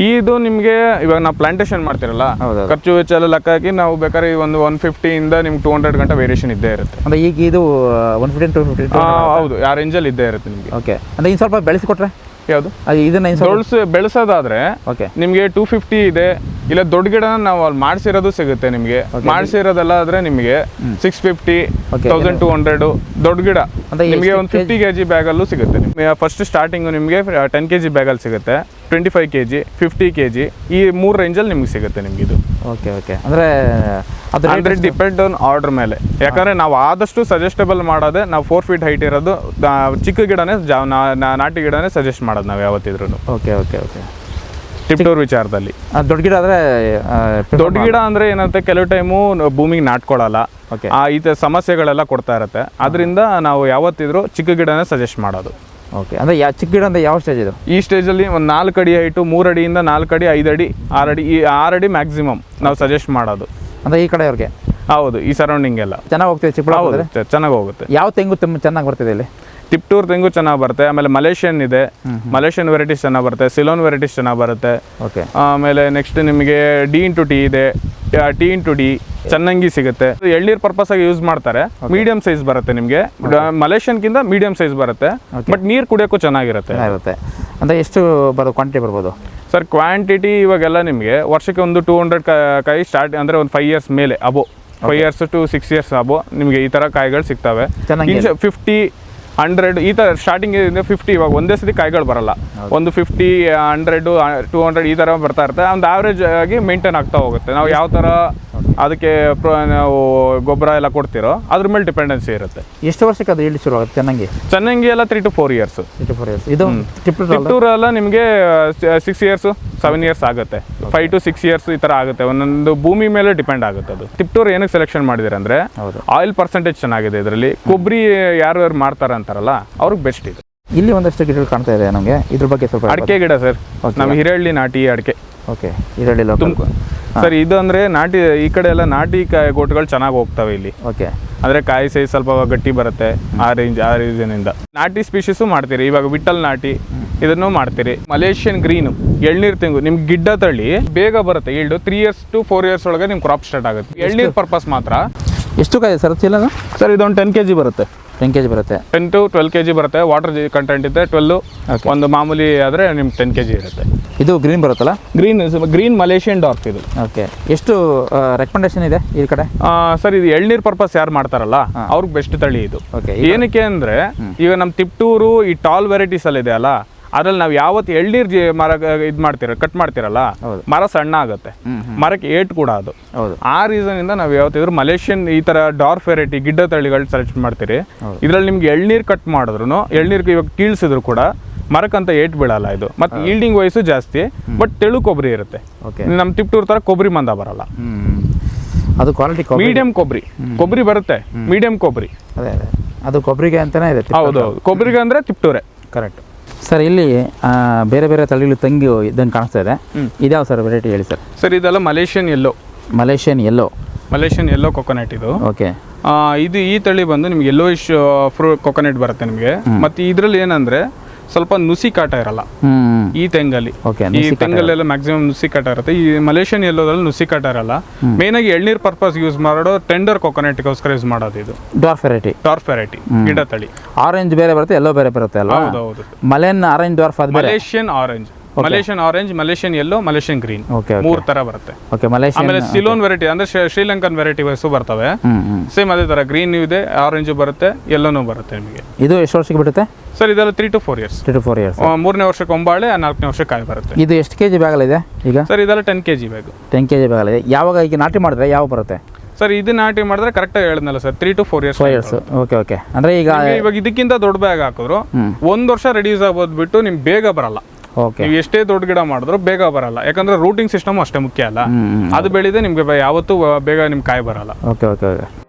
Speaker 1: ಇದು ನಿಮಗೆ ಇವಾಗ ನಾವು ಪ್ಲಾಂಟೇಶನ್ ಮಾಡ್ತಿರಲ್ಲ. ಖರ್ಚು ವೆಚ್ಚ ಎಲ್ಲ ಲೆಕ್ಕ ಹಾಕಿ ನಾವು ಬೇಕಾದ್ರೆ ಒಂದು ಒನ್ ಫಿಫ್ಟಿಯಿಂದ ನಿಮ್ಗೆ ಟೂ ಹಂಡ್ರೆಡ್ ಗಂಟೆ ವೇರಿಯೇಷನ್ ಇದ್ದೇ ಇರುತ್ತೆ.
Speaker 2: ಅಂದ್ರೆ ಈಗ ಇದು ಒನ್ ಫಿಫ್ಟಿ ಟೂ
Speaker 1: ಫಿಫ್ಟಿ ಹೌದು ಆ ರೇಂಜಲ್ಲಿ ಇದ್ದೇ ಇರುತ್ತೆ ನಿಮಗೆ.
Speaker 2: ಓಕೆ ಅಂದ್ರೆ ಇನ್ನು ಸ್ವಲ್ಪ ಬೆಳೆಸಿಕೊಟ್ರೆ
Speaker 1: ಯಾವುದು?
Speaker 2: ಇದನ್ನ ಸ್ವಲ್ಪ
Speaker 1: ಬೆಳೆಸೋದಾದ್ರೆ
Speaker 2: ಓಕೆ
Speaker 1: ನಿಮಗೆ ಟೂ ಫಿಫ್ಟಿ ಇದೆ ಇಲ್ಲ ದೊಡ್ಡ ಗಿಡನ ನಾವು ಅಲ್ಲಿ ಮಾಡಿಸಿರೋದು ಸಿಗುತ್ತೆ ನಿಮಗೆ. ಮಾಡಿಸಿರೋದೆಲ್ಲ ಆದ್ರೆ ನಿಮಗೆ six fifty. Thousand two hundred ದೊಡ್ಡ ಗಿಡ.
Speaker 2: ಅಂದ್ರೆ
Speaker 1: ನಿಮಗೆ ಒಂದು ಫಿಫ್ಟಿ ಕೆ ಜಿ ಬ್ಯಾಗಲ್ಲೂ ಸಿಗುತ್ತೆ ನಿಮಗೆ. ಫಸ್ಟ್ ಸ್ಟಾರ್ಟಿಂಗು ನಿಮಗೆ ಟೆನ್ ಕೆ ಜಿ ಬ್ಯಾಗಲ್ಲಿ ಸಿಗುತ್ತೆ. Twenty five K G fifty K G ಈ ಮೂರು ರೇಂಜಲ್ಲಿ ನಿಮ್ಗೆ ಸಿಗುತ್ತೆ ನಿಮ್ಗೆ ಇದು.
Speaker 2: ಓಕೆ ಓಕೆ ಅಂದರೆ ಅದು
Speaker 1: ಅಂದರೆ ಡಿಪೆಂಡ್ ಆನ್ ಆರ್ಡ್ರ್ ಮೇಲೆ. ಯಾಕಂದರೆ ನಾವು ಆದಷ್ಟು ಸಜೆಸ್ಟೇಬಲ್ ಮಾಡೋದೆ ನಾವು ಫೋರ್ ಫೀಟ್ ಹೈಟ್ ಇರೋದು ಚಿಕ್ಕ ಗಿಡನೇ ಜಾ ನಾಟಿ ಗಿಡನೇ ಸಜೆಸ್ಟ್ ಮಾಡೋದು ನಾವು ಯಾವತ್ತಿದ್ರು
Speaker 2: ಓಕೆ ಓಕೆ ಓಕೆ
Speaker 1: ಟಿಪ್ಟೋರ್ ವಿಚಾರದಲ್ಲಿ.
Speaker 2: ದೊಡ್ಡ ಗಿಡ ಅಂದರೆ
Speaker 1: ದೊಡ್ಡ ಗಿಡ ಅಂದರೆ ಏನಂತೆ ಕೆಲವು ಟೈಮು ಭೂಮಿಗೆ ನಾಟ್ಕೊಳ್ಳಲ್ಲ
Speaker 2: ಓಕೆ
Speaker 1: ಆ ಈ ಥರ ಸಮಸ್ಯೆಗಳೆಲ್ಲ ಕೊಡ್ತಾ ಇರುತ್ತೆ. ಅದರಿಂದ ನಾವು ಯಾವತ್ತಿದ್ರು ಚಿಕ್ಕ ಗಿಡನೇ ಸಜೆಸ್ಟ್ ಮಾಡೋದು.
Speaker 2: ಓಕೆ ಅಂದರೆ ಯಾ ಚಿಕ್ಕ ಗಿಡ ಅಂದರೆ ಯಾವ ಸ್ಟೇಜ್ ಇದು?
Speaker 1: ಈ ಸ್ಟೇಜಲ್ಲಿ ಒಂದು ನಾಲ್ಕು ಅಡಿ ಹೈಟು ಮೂರು ಅಡಿಯಿಂದ ನಾಲ್ಕು ಅಡಿ ಐದು ಅಡಿ ಆರು ಅಡಿ ಈ ಆರು ಅಡಿ ಮ್ಯಾಕ್ಸಿಮಮ್ ನಾವು ಸಜೆಸ್ಟ್ ಮಾಡೋದು.
Speaker 2: ಅಂದರೆ ಈ ಕಡೆ ಅವ್ರಿಗೆ?
Speaker 1: ಹೌದು ಈ ಸರೌಂಡಿಂಗ್ ಎಲ್ಲ.
Speaker 2: ಚೆನ್ನಾಗಿ ಹೋಗ್ತೀವಿ ಚಿಕ್ಕ
Speaker 1: ಹೌದು ಚ- ಚೆನ್ನಾಗಿ ಹೋಗುತ್ತೆ.
Speaker 2: ಯಾವ ತೆಂಗು ತುಂಬ ಚೆನ್ನಾಗಿ ಬರ್ತಿದೆ ಇಲ್ಲಿ?
Speaker 1: ಟಿಪ್ಟೂರ್ ತೆಂಗು ಚೆನ್ನಾಗಿ ಬರುತ್ತೆ ಆಮೇಲೆ ಮಲೇಷಿಯನ್ ಇದೆ. ಮಲೇಷಿಯನ್ ವೆರೈಟೀಸ್ ಚೆನ್ನಾಗಿ ಬರುತ್ತೆ ಸಿಲೋನ್ ವೆರೈಟೀಸ್ ಚೆನ್ನಾಗಿ ಬರುತ್ತೆ.
Speaker 2: ಓಕೆ
Speaker 1: ಆಮೇಲೆ ನೆಕ್ಸ್ಟ್ ನಿಮಗೆ ಡಿ ಇಂಟು ಟಿ ಇದೆ ಟಿ ಇಂಟು ಡಿ ಚೆನ್ನಾಗಿ ಸಿಗುತ್ತೆ. ಎಳ್ನೀರ್ ಪರ್ಪಸ್ ಆಗಿ ಯೂಸ್ ಮಾಡ್ತಾರೆ. ಮೀಡಿಯಂ ಸೈಜ್ ಬರುತ್ತೆ ನಿಮಗೆ. ಮಲೇಷಿಯನ್ಗಿಂತ ಮೀಡಿಯಂ ಸೈಜ್ ಬರುತ್ತೆ. ಬಟ್ ನೀರು ಕುಡಿಯೋಕ್ಕೂ ಚೆನ್ನಾಗಿರುತ್ತೆ.
Speaker 2: ಅಂದ್ರೆ ಅಂದರೆ ಎಷ್ಟು ಬರೋದು ಕ್ವಾಂಟಿಟಿ ಬರ್ಬೋದು?
Speaker 1: ಸರ್ ಕ್ವಾಂಟಿಟಿ ಇವಾಗೆಲ್ಲ ನಿಮಗೆ ವರ್ಷಕ್ಕೆ ಒಂದು ಟೂ ಹಂಡ್ರೆಡ್ ಕಾಯಿ ಸ್ಟಾರ್ಟ್ ಅಂದರೆ ಒಂದು ಫೈವ್ ಇಯರ್ಸ್ ಮೇಲೆ ಅಬೋ. Five years to six years ಅಬೋ ನಿಮಗೆ ಈ ಥರ ಕಾಯಿಗಳು ಸಿಗ್ತವೆ. ಫಿಫ್ಟಿ ಹಂಡ್ರೆಡ್ ಈ ಥರ ಸ್ಟಾರ್ಟಿಂಗ್ ಫಿಫ್ಟಿ ಇವಾಗ ಒಂದೇ ಸತಿ ಕಾಯಿಗಳು ಬರಲ್ಲ. ಒಂದು ಫಿಫ್ಟಿ ಹಂಡ್ರೆಡು ಟೂ ಹಂಡ್ರೆಡ್ ಈ ಥರ ಬರ್ತಾ ಇರುತ್ತೆ. ಒಂದು ಆವ್ರೇಜ್ ಆಗಿ ಮೇಂಟೈನ್ ಆಗ್ತಾ ಹೋಗುತ್ತೆ. ನಾವು ಯಾವ ಥರ ಅದಕ್ಕೆ ಪ್ರ- ನಾವು ಗೊಬ್ಬರ ಎಲ್ಲ ಕೊಡ್ತಿರೋ ಅದ್ರ ಮೇಲೆ ಡಿಪೆಂಡೆನ್ಸಿ ಇರುತ್ತೆ.
Speaker 2: ಎಷ್ಟು ವರ್ಷಕ್ಕೆ ಅದು ಇಲ್ಲಿ ಶುರು ಆಗುತ್ತೆ ಚೆನ್ನಾಗಿ?
Speaker 1: ಚೆನ್ನಾಗಿ ಎಲ್ಲ three to four years
Speaker 2: four years ಇದು
Speaker 1: ಟಿಪ್ಟೂರ್ ಎಲ್ಲ ನಿಮಗೆ ಸಿಕ್ಸ್ ಇಯರ್ಸ್ ಸೆವೆನ್ ಇಯರ್ಸ್ ಆಗುತ್ತೆ. ಫೈವ್ ಟು ಸಿಕ್ಸ್ ಇಯರ್ಸ್ ಈ ಥರ ಆಗುತ್ತೆ. ಒಂದೊಂದು ಭೂಮಿ ಮೇಲೆ ಡಿಪೆಂಡ್ ಆಗುತ್ತೆ ಅದು. ಟಿಪ್ಟೂರ್ ಏನಕ್ಕೆ ಸೆಲೆಕ್ಷನ್ ಮಾಡಿದಿರ ಅಂದ್ರೆ ಆಯಿಲ್ ಪರ್ಸೆಂಟೇಜ್ ಚೆನ್ನಾಗಿದೆ ಇದರಲ್ಲಿ. ಕೊಬ್ಬರಿ ಯಾರು ಯಾರು ಮಾಡ್ತಾರೆ ಅಂತಾರಲ್ಲ ಅವ್ರಿಗೆ ಬೆಸ್ಟ್ ಇದು.
Speaker 2: ಇಲ್ಲಿ ಒಂದಷ್ಟು ಗಿಡಗಳು ಕಾಣ್ತಾ ಇದೆ ನಮಗೆ. ಇದ್ರ ಬಗ್ಗೆ ಸ್ವಲ್ಪ
Speaker 1: ಅಡಿಕೆ ಗಿಡ ಸರ್. ನಮ್ಮ ಹಿರೇಳ್ಳಿ ನಾಟಿ ಅಡಿಕೆ.
Speaker 2: ಓಕೆ ಇದರಲ್ಲಿ ಲೋಕಲ್
Speaker 1: ಸರ್ ಇದು ಅಂದರೆ ನಾಟಿ ಈ ಕಡೆ ಎಲ್ಲ ನಾಟಿ ಕಾಯಿ ಗೋಟುಗಳು ಚೆನ್ನಾಗಿ ಹೋಗ್ತವೆ ಇಲ್ಲಿ.
Speaker 2: ಓಕೆ.
Speaker 1: ಅಂದರೆ ಕಾಯಿ ಸೈಜ್ ಸ್ವಲ್ಪ ಗಟ್ಟಿ ಬರುತ್ತೆ ಆ ರೇಂಜ್ ಆ ರೀಸನಿಂದ ನಾಟಿ ಸ್ಪೀಶೀಸು ಮಾಡ್ತೀರಿ ಇವಾಗ ವಿಟ್ಟಲ್ ನಾಟಿ ಇದನ್ನು ಮಾಡ್ತೀರಿ. ಮಲೇಷಿಯನ್ ಗ್ರೀನು ಎಳ್ನೀರು ತೆಂಗು ನಿಮ್ಗೆ ಗಿಡ್ಡ ತಳ್ಳಿ ಬೇಗ ಬರುತ್ತೆ yield three years to four years ಒಳಗೆ ನಿಮ್ಗೆ ಕ್ರಾಪ್ ಸ್ಟಾರ್ಟ್ ಆಗುತ್ತೆ. ಎಳ್ನೀರು ಪರ್ಪಸ್ ಮಾತ್ರ.
Speaker 2: ಎಷ್ಟು ಕಾಯಿ ಸರ್ ಚೀಲನ?
Speaker 1: ಸರ್ ಇದೊಂದು ಟೆನ್ ಕೆ ಜಿ ಬರುತ್ತೆ.
Speaker 2: ಟೆನ್ ಕೆ ಜಿ ಬರುತ್ತೆ.
Speaker 1: Ten to twelve K G ಬರುತ್ತೆ. ವಾಟರ್ ಕಂಟೆಂಟ್ ಇದೆ ಟ್ವೆಲ್ಲು. ಒಂದು ಮಾಮೂಲಿ ಆದರೆ ನಿಮ್ಗೆ ಟೆನ್ ಕೆ ಜಿ ಇರುತ್ತೆ.
Speaker 2: ಇದು ಗ್ರೀನ್ ಬರುತ್ತಲ್ಲ?
Speaker 1: ಗ್ರೀನ್ ಗ್ರೀನ್ ಮಲೇಷಿಯನ್ ಡಾರ್ಕ್ ಇದು.
Speaker 2: ಓಕೆ ಎಷ್ಟು ರೆಕಮೆಂಡೇಶನ್ ಇದೆ ಈ ಕಡೆ?
Speaker 1: ಸರ್ ಇದು ಎಳ್ನೀರ್ ಪರ್ಪಸ್ ಯಾರು ಮಾಡ್ತಾರಲ್ಲ ಅವ್ರಿಗೆ ಬೆಸ್ಟ್ ತಳಿ ಇದು.
Speaker 2: ಓಕೆ
Speaker 1: ಏನಕ್ಕೆ ಅಂದರೆ ಈಗ ನಮ್ಮ ತಿಪ್ಟೂರು ಈ ಟಾಲ್ ವೆರೈಟೀಸ್ ಅಲ್ಲಿ ಇದೆ ಅಲ್ಲ ಅದ್ರಲ್ಲಿ ನಾವು ಯಾವತ್ತು ಎಳ್ನೀರ್ ಜಿ- ಮರ ಇದು ಮಾಡ್ತೀರ ಕಟ್ ಮಾಡ್ತಿರಲ್ಲ. ಮರ ಸಣ್ಣ ಆಗುತ್ತೆ. ಮರಕ್ಕೆ ಏಟ್ ಕೂಡ ಅದು. ಆ ರೀಸನ್ ಇಂದ ನಾವು ಯಾವತ್ತಿದ್ರು ಮಲೇಷಿಯನ್ ಈ ತರ ಡಾರ್ ವೆರೈಟಿ ಗಿಡ್ಡ ತಳಿಗಳು ಸೆಲೆಕ್ಟ್ ಮಾಡ್ತೀರಿ. ಇದ್ರಲ್ಲಿ ನಿಮ್ಗೆ ಎಳ್ನೀರ್ ಕಟ್ ಮಾಡಿದ್ರು ಎಳ್ನೀರ್ ಇವಾಗ ಕೀಳ್ಸಿದ್ರು ಕೂಡ ಮರಕ್ಕಂತ ಏಟ್ ಬೀಳಲ್ಲ ಇದು. ಮತ್ತೆ ಈಲ್ಡಿಂಗ್ ವಯಸ್ಸು ಜಾಸ್ತಿ ಬಟ್ ತೆಳು ಕೊಬ್ಬರಿ ಇರುತ್ತೆ. ನಮ್ಮ ತಿಪ್ಟೂರ್ ತರ ಕೊಬ್ಬರಿ ಮಂದ ಬರಲ್ಲ.
Speaker 2: ಅದು ಕ್ವಾಲಿಟಿ
Speaker 1: ಮೀಡಿಯಂ ಕೊಬ್ಬರಿ ಕೊಬ್ಬರಿ ಬರುತ್ತೆ. ಮೀಡಿಯಂ ಕೊಬ್ಬರಿ
Speaker 2: ಅದೇ ಅದೇ. ಅದು ಕೊಬ್ಬರಿಗೆ ಅಂತಾನೆ ಇದೆ
Speaker 1: ಹೌದು ಹೌದು ಕೊಬ್ಬರಿಗೆ ಅಂದ್ರೆ ತಿಪ್ಟೂರೆ.
Speaker 2: ಕರೆಕ್ಟ್ ಸರ್ ಇಲ್ಲಿ ಬೇರೆ ಬೇರೆ ತಳಿಗಳು ತಂಗಿ ಇದ್ದಂಗೆ ಕಾಣಿಸ್ತಾ ಇದೆ. ಇದ್ಯಾವ ಸರ್ ವೆರೈಟಿ ಹೇಳಿ ಸರ್?
Speaker 1: ಸರ್ ಇದೆಲ್ಲ Malaysian yellow
Speaker 2: Malaysian yellow
Speaker 1: Malaysian yellow coconut ಇದು.
Speaker 2: ಓಕೆ
Speaker 1: ಇದು ಈ ತಳಿ ಬಂದು ನಿಮ್ಗೆ ಎಲ್ಲೋ ಇಶ್ ಫ್ರೂ ಕೊಕೊನಟ್ ಬರುತ್ತೆ ನಿಮಗೆ. ಮತ್ತು ಇದರಲ್ಲಿ ಏನಂದ್ರೆ ಸ್ವಲ್ಪ ನುಸಿ ಕಾಟ ಇರಲ್ಲ. ಈ ತೆಂಗಲ್ಲಿ. ಈ ತೆಂಗಲ್ಲೆಲ್ಲ ಮ್ಯಾಕ್ಸಿಮಮ್ ನುಸಿ ಕಾಟ ಇರುತ್ತೆ. ಈ ಮಲೇಷಿಯನ್ ಎಲ್ಲೋದ್ರಲ್ಲಿ ನುಸಿ ಕಾಟ ಇರಲ್ಲ. ಮೇನ್ ಆಗಿ ಎಳ್ನೀರ್ ಪರ್ಪಸ್ ಯೂಸ್ ಮಾಡೋ ಟೆಂಡರ್ ಕೊಕೊನಟ್ಗೋಸ್ಕರ ಯೂಸ್ ಮಾಡೋದು ಇದು.
Speaker 2: ಡಾರ್ ವೆರೈಟಿ
Speaker 1: ಡಾರ್ಫ್ ವೆರೈಟಿ ಗಿಡ ತಳಿ
Speaker 2: ಆರೆಂಜ್ ಬೇರೆ ಬರುತ್ತೆ ಎಲ್ಲೋ ಬೇರೆ ಬರುತ್ತೆ ಅಲ್ಲ
Speaker 1: ಹೌದು ಹೌದು
Speaker 2: Malayan orange dwarf
Speaker 1: Malaysian orange Malaysian orange Malaysian yellow Malaysian green ಮೂರ್ ತರ ಬರುತ್ತೆ.
Speaker 2: ಓಕೆ ಮಲೇಷಿಯನ್
Speaker 1: ಆಮೇಲೆ ಸಿಲೋನ್ ವೆರೈಟಿ ಅಂದ್ರೆ ಶ್ರೀಲಂಕನ್ ವೆರೈಟಿ ವೈಸು ಬರ್ತವೆ. ಸೇಮ್ ಅದೇ ತರ ಗ್ರೀನ್ ಇದೆ ಆರೆಂಜ್ ಬರುತ್ತೆ ಎಲ್ಲೋನು ಬರುತ್ತೆ ನಿಮಗೆ.
Speaker 2: ಇದು ಎಷ್ಟು ವರ್ಷಕ್ಕೆ ಬಿಡುತ್ತೆ?
Speaker 1: ಸರ್ ಇದೆಲ್ಲ three to four years
Speaker 2: three to four years
Speaker 1: ಮೂರನೇ ವರ್ಷಕ್ಕೆ ಒಂಬಾಳೆ ನಾಲ್ಕನೇ ವರ್ಷಕ್ಕೆ ಕಾಯಿ ಬರುತ್ತೆ.
Speaker 2: ಇದು ಎಷ್ಟು ಕೆ ಜಿ ಬ್ಯಾಗಲಿದೆ ಈಗ?
Speaker 1: ಸರ್ ಇದೆಲ್ಲ ten KG bag
Speaker 2: ten K G ಬ್ಯಾಗಲಿದೆ ಯಾವಾಗ ಈಗ ನಾಟಿ ಮಾಡಿದ್ರೆ ಯಾವ ಬರುತ್ತೆ?
Speaker 1: ಸರ್ ಇದು ನಾಟಿ ಮಾಡಿದ್ರೆ ಕರೆಕ್ಟಾಗಿ ಹೇಳಿದ್ನಲ್ಲ sir three to four years
Speaker 2: four years okay okay ಅಂದ್ರೆ ಈಗ
Speaker 1: ಇವಾಗ ಇದಕ್ಕಿಂತ ದೊಡ್ಡ ಬ್ಯಾಗ್ ಹಾಕಿದ್ರು ಒಂದು ವರ್ಷ ರೆಡ್ಯೂಸ್ ಆಗೋದು ಬಿಟ್ಟು ನಿಮ್ಗೆ ಬೇಗ ಬರಲ್ಲ. ನೀವು ಎಷ್ಟೇ ದೊಡ್ಡ ಗಿಡ ಮಾಡಿದ್ರು ಬೇಗ ಬರಲ್ಲ. ಯಾಕಂದ್ರೆ ರೂಟಿಂಗ್ ಸಿಸ್ಟಮ್ ಅಷ್ಟೇ ಮುಖ್ಯ ಅಲ್ಲ. ಅದು ಬೆಳೆದೇ ನಿಮ್ಗೆ ಯಾವತ್ತೂ ಬೇಗ ನಿಮ್ಗೆ ಕಾಯಿ ಬರಲ್ಲ.
Speaker 2: Okay okay okay